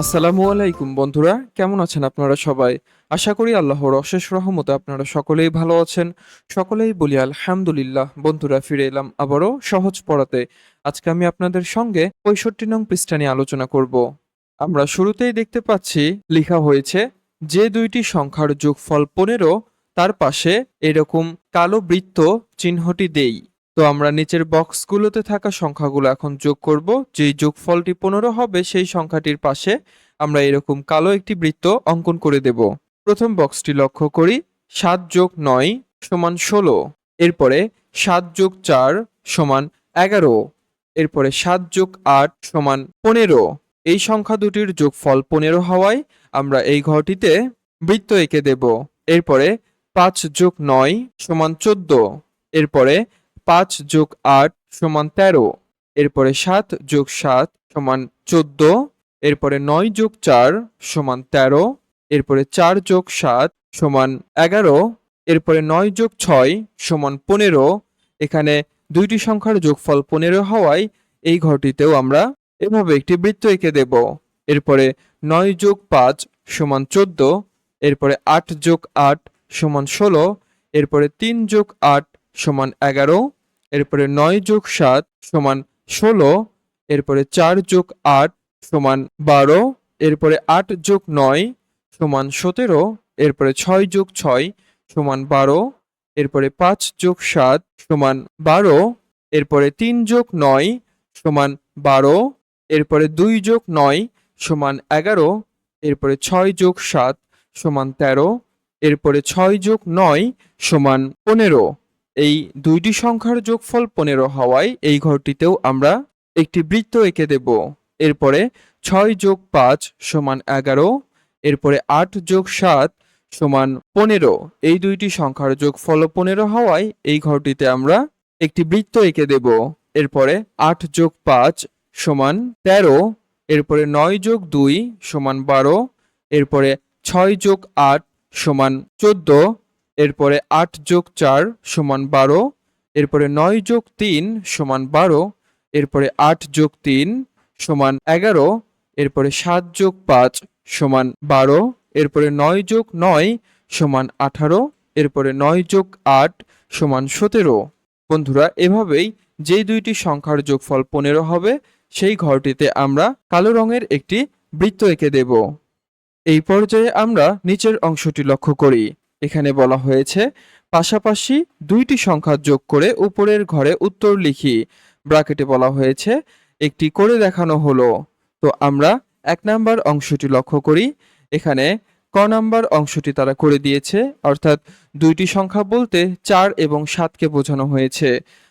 আসসালামু আলাইকুম বন্ধুরা, কেমন আছেন আপনারা সবাই? আশা করি আল্লাহর অশেষ রহমতে আপনারা সকলেই ভালো আছেন। সকলেই বলি আলহামদুলিল্লাহ, বন্ধুরা ফিরে এলাম আবারও সহজ পড়াতে। আজকে আমি আপনাদের সঙ্গে পঁয়ষট্টি নং পৃষ্ঠা নিয়ে আলোচনা করব। আমরা শুরুতেই দেখতে পাচ্ছি, লেখা হয়েছে, যে দুইটি সংখ্যার যোগফল পনেরো, তার পাশে এরকম কালো বৃত্ত চিহ্নটি দেই। তো আমরা নিচের বক্সগুলোতে থাকা সংখ্যাগুলো এখন যোগ করব। যেই যোগফলটি পনেরো হবে, সেই সংখ্যাটির পাশে আমরা এরকম কালো একটি বৃত্ত অঙ্কন করে দেব। প্রথম বক্সটি লক্ষ্য করি, সাত যোগ নয় সমান ষোলো। এরপরে সাত যোগ চার সমান এগারো। এরপরে সাত যোগ আট সমান পনেরো। এই সংখ্যা দুটির যোগফল পনেরো হওয়ায় আমরা এই ঘরটিতে বৃত্ত এঁকে দেব। এরপরে পাঁচ যোগ নয় সমান চোদ্দ। এরপরে পাঁচ যোগ আট সমান তেরো, এরপরে সাত যোগ সাত সমান চোদ্দ, এরপরে নয় যোগ চার সমান তেরো, এরপরে চার যোগ সাত সমান এগারো, এরপরে নয় যোগ ছয় সমান পনেরো, এখানে দুইটি সংখ্যার যোগফল পনেরো হওয়ায় এই ঘরটিতেও আমরা এভাবে একটি বৃত্ত এঁকে দেব। এরপরে নয় যোগ পাঁচ সমান চোদ্দ, এরপরে আট যোগ আট সমান ষোলো, এরপরে তিন যোগ আট সমান এগারো এরপরে নয় যোগ সাত সমান ষোলো, এরপরে চার যোগ আট সমান বারো, এরপরে আট যোগ নয় সমান সতেরো, এরপরে ছয় যোগ ছয় সমান বারো, এরপরে পাঁচ যোগ সাত সমান বারো, এরপরে তিন যোগ নয় সমান বারো, এরপরে দুই যোগ নয় সমান এগারো, এরপরে ছয় যোগ সাত সমান তেরো, এরপরে ছয় যোগ নয় সমান পনেরো। এই দুইটি সংখ্যার যোগফল পনেরো হওয়ায় এই ঘরটিতেও আমরা একটি বৃত্ত এঁকে দেব। এরপরে ছয় যোগ পাঁচ সমান এগারো, এরপরে আট যোগ সাত সমান পনেরো। এই দুইটি সংখ্যার যোগফল পনেরো হওয়ায় এই ঘরটিতে আমরা একটি বৃত্ত এঁকে দেব। এরপরে আট যোগ পাঁচ সমান তেরো, এরপরে নয় যোগ দুই সমান বারো, এরপরে ছয় যোগ আট সমান চোদ্দ এরপরে আট যোগ চার সমান বারো, এরপরে নয় যোগ তিন সমান বারো, এরপরে আট যোগ তিন সমান এগারো, এরপরে সাত যোগ পাঁচ সমান বারো, এরপরে নয় যোগ নয় সমান আঠারো, এরপরে নয় যোগ আট সমান সতেরো। বন্ধুরা, এভাবেই যেই দুইটি সংখ্যার যোগফল পনেরো হবে, সেই ঘরটিতে আমরা কালো রঙের একটি বৃত্ত এঁকে দেব। এই পর্যায়ে আমরা নিচের অংশটি লক্ষ্য করি। এখানে বলা হয়েছে, পাশাপাশি দুইটি সংখ্যা যোগ করে উপরের ঘরে উত্তর লিখি। ব্রাকেটে বলা হয়েছে, একটি করে দেখানো হলো। তো আমরা এক নাম্বার অংশটি লক্ষ্য করি। এখানে ক নাম্বার অংশটি তারা করে দিয়েছে, অর্থাৎ দুইটি সংখ্যা বলতে চার এবং সাতকে বোঝানো হয়েছে।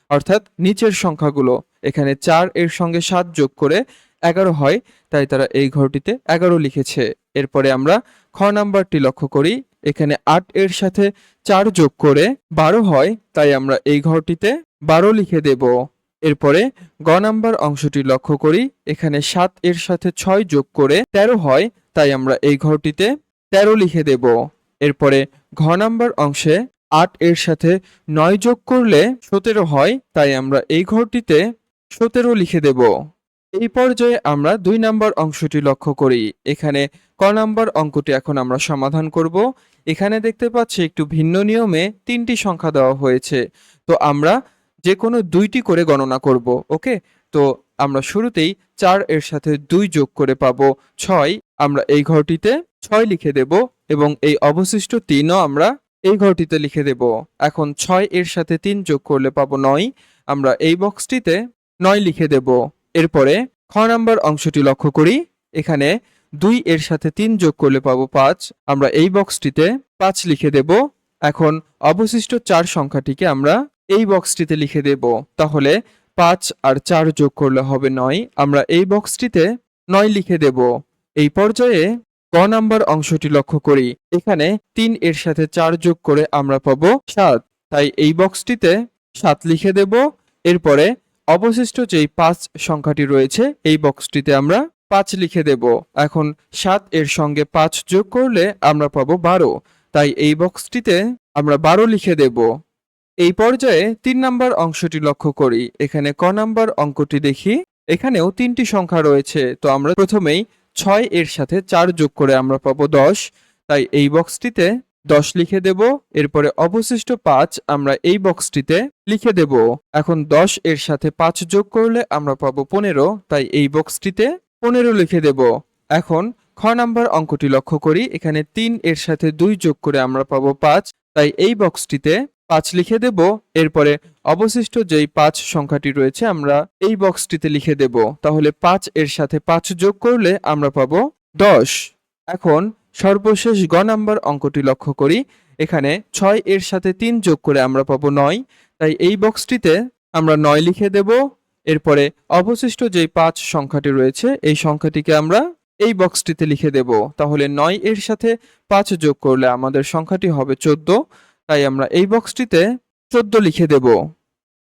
অর্থাৎ নিচের সংখ্যাগুলো, এখানে চার এর সঙ্গে সাত যোগ করে এগারো হয়, তাই তারা এই ঘরটিতে এগারো লিখেছে। এরপরে আমরা খ নাম্বারটি লক্ষ্য করি। এখানে আট এর সাথে চার যোগ করে বারো হয়, তাই আমরা এই ঘরটিতে বারো লিখে দেব। এরপরে গ নাম্বার অংশটি লক্ষ্য করি, এখানে সাত এর সাথে ছয় যোগ করে তেরো হয়, তাই আমরা এই ঘরটিতে তেরো লিখে দেব। এরপরে ঘ নাম্বার অংশে আট এর সাথে নয় যোগ করলে সতেরো হয়, তাই আমরা এই ঘরটিতে সতেরো লিখে দেব। এই পর্যায়ে আমরা দুই নাম্বার অংশটি লক্ষ্য করি। এখানে ক নাম্বার অঙ্কটি এখন আমরা সমাধান করব। এখানে দেখতে পাচ্ছি একটু ভিন্ন নিয়মে তিনটি সংখ্যা দেওয়া হয়েছে। তো আমরা যে কোনো দুইটি করে গণনা করব, ওকে? তো আমরা শুরুতেই চার এর সাথে দুই যোগ করে পাবো ছয়। আমরা এই ঘরটিতে ছয় লিখে দেব এবং এই অবশিষ্ট তিনও আমরা এই ঘরটিতে লিখে দেব। এখন ছয় এর সাথে তিন যোগ করলে পাবো নয়। আমরা এই বক্সটিতে নয় লিখে দেব। এরপরে খ নাম্বার অংশটি লক্ষ্য করি। এখানে দুই এর সাথে তিন যোগ করলে পাবো পাঁচ। আমরা এই বক্সটিতে পাঁচ লিখে দেব। এখন অবশিষ্ট চার সংখ্যাটিকে আমরা এই বক্সটিতে লিখে দেব। তাহলে পাঁচ আর চার যোগ করলে হবে নয়। আমরা এই বক্সটিতে নয় লিখে দেব। এই পর্যায়ে ক নাম্বার অংশটি লক্ষ্য করি। এখানে তিন এর সাথে চার যোগ করে আমরা পাবো সাত। তাই এই বক্সটিতে সাত লিখে দেব। এরপরে অবশিষ্ট যেই পাঁচ সংখ্যাটি রয়েছে, এই বক্সটিতে আমরা পাঁচ লিখে দেব। এখন সাত এর সঙ্গে পাঁচ যোগ করলে আমরা পাবো বারো। তাই এই বক্সটিতে আমরা বারো লিখে দেব। এই পর্যায়ে তিন নাম্বার অংশটি লক্ষ্য করি। এখানে ক নাম্বার অঙ্কটি দেখি। এখানেও তিনটি সংখ্যা রয়েছে। তো আমরা প্রথমেই ছয় এর সাথে চার যোগ করে আমরা পাবো দশ। তাই এই বক্সটিতে দশ লিখে দেব, এরপরে অবশিষ্ট পাঁচ আমরা এই বক্সটিতে লিখে দেব। এখন দশ এর সাথে পাঁচ যোগ করলে আমরা পাবো পনেরো, তাই এই বক্সটিতে পনেরো লিখে দেব। এখন খ নাম্বার অঙ্কটি লক্ষ্য করি, এখানে তিন এর সাথে দুই যোগ করে আমরা পাবো পাঁচ, তাই এই বক্সটিতে পাঁচ লিখে দেব। এরপরে অবশিষ্ট যেই পাঁচ সংখ্যাটি রয়েছে, আমরা এই বক্সটিতে লিখে দেব। তাহলে পাঁচ এর সাথে পাঁচ যোগ করলে আমরা পাবো দশ। এখন সর্বশেষ গ নাম্বার অঙ্কটি লক্ষ্য করি। এখানে ছয় এর সাথে তিন যোগ করে আমরা পাবো নয়। তাই এই বক্সটিতে আমরা নয় লিখে দেব। এরপরে অবশিষ্ট যেই পাঁচ সংখ্যাটি রয়েছে, এই সংখ্যাটিকে আমরা এই বক্সটিতে লিখে দেব। তাহলে নয় এর সাথে পাঁচ যোগ করলে আমাদের সংখ্যাটি হবে চোদ্দ। তাই আমরা এই বক্সটিতে চোদ্দ লিখে দেব।